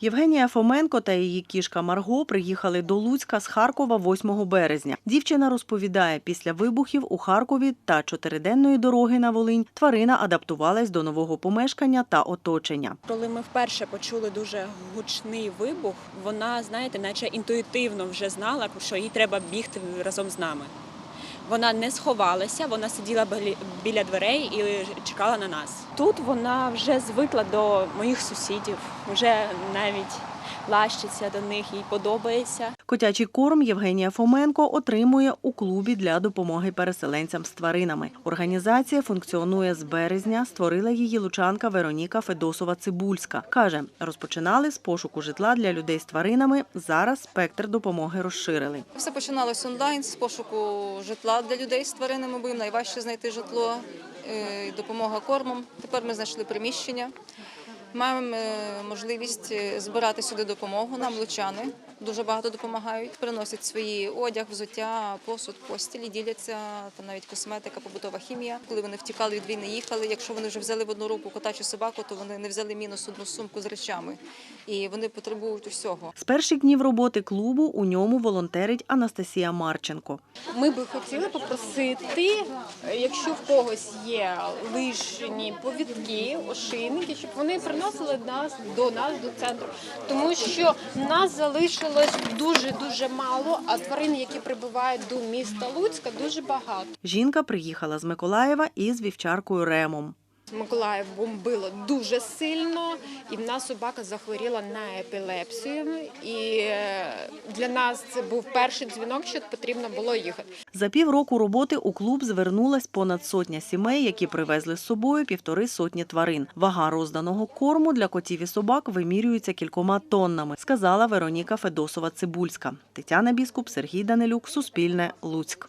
Євгенія Фоменко та її кішка Марго приїхали до Луцька з Харкова 8 березня. Дівчина розповідає, після вибухів у Харкові та чотириденної дороги на Волинь тварина адаптувалась до нового помешкання та оточення. Коли ми вперше почули дуже гучний вибух, вона, знаєте, наче інтуїтивно вже знала, що їй треба бігти разом з нами. Вона не сховалася, вона сиділа біля дверей і чекала на нас. Тут вона вже звикла до моїх сусідів, вже навіть лащиться до них, їй подобається. Котячий корм Євгенія Фоменко отримує у клубі для допомоги переселенцям з тваринами. Організація функціонує з березня. Створила її лучанка Вероніка Федосова-Цибульська. Каже, розпочинали з пошуку житла для людей з тваринами. Зараз спектр допомоги розширили. Все починалось онлайн з пошуку житла для людей з тваринами, бо їм найважче знайти житло, е, допомога кормом. Тепер ми знайшли приміщення. Маємо е, можливість е, збирати сюди допомогу. Нам лучани дуже багато допомагають, приносять свої одяг, взуття, посуд, постілі, діляться там навіть косметика, побутова хімія. Коли вони втікали від війни, їхали. Якщо вони вже взяли в одну руку котачу собаку, то вони не взяли мінус одну сумку з речами, і вони потребують усього. З перших днів роботи клубу у ньому волонтерить Анастасія Марченко. Ми би хотіли попросити, якщо в когось є лишні повідки, ошейники, щоб вони приносили нас до нас до центру, тому що нас залишилось дуже дуже мало, а тварин, які прибувають до міста Луцька, дуже багато. Жінка приїхала з Миколаєва із вівчаркою Ремом. Миколаїв бомбило дуже сильно, і в нас собака захворіла на епілепсію. І е, для нас це був перший дзвінок, що потрібно було їхати. За півроку роботи у клуб звернулась понад сотня сімей, які привезли з собою півтори сотні тварин. Вага розданого корму для котів і собак вимірюється кількома тоннами, сказала Вероніка Федосова-Цибульська. Тетяна Біскуп, Сергій Данилюк, Суспільне, Луцьк.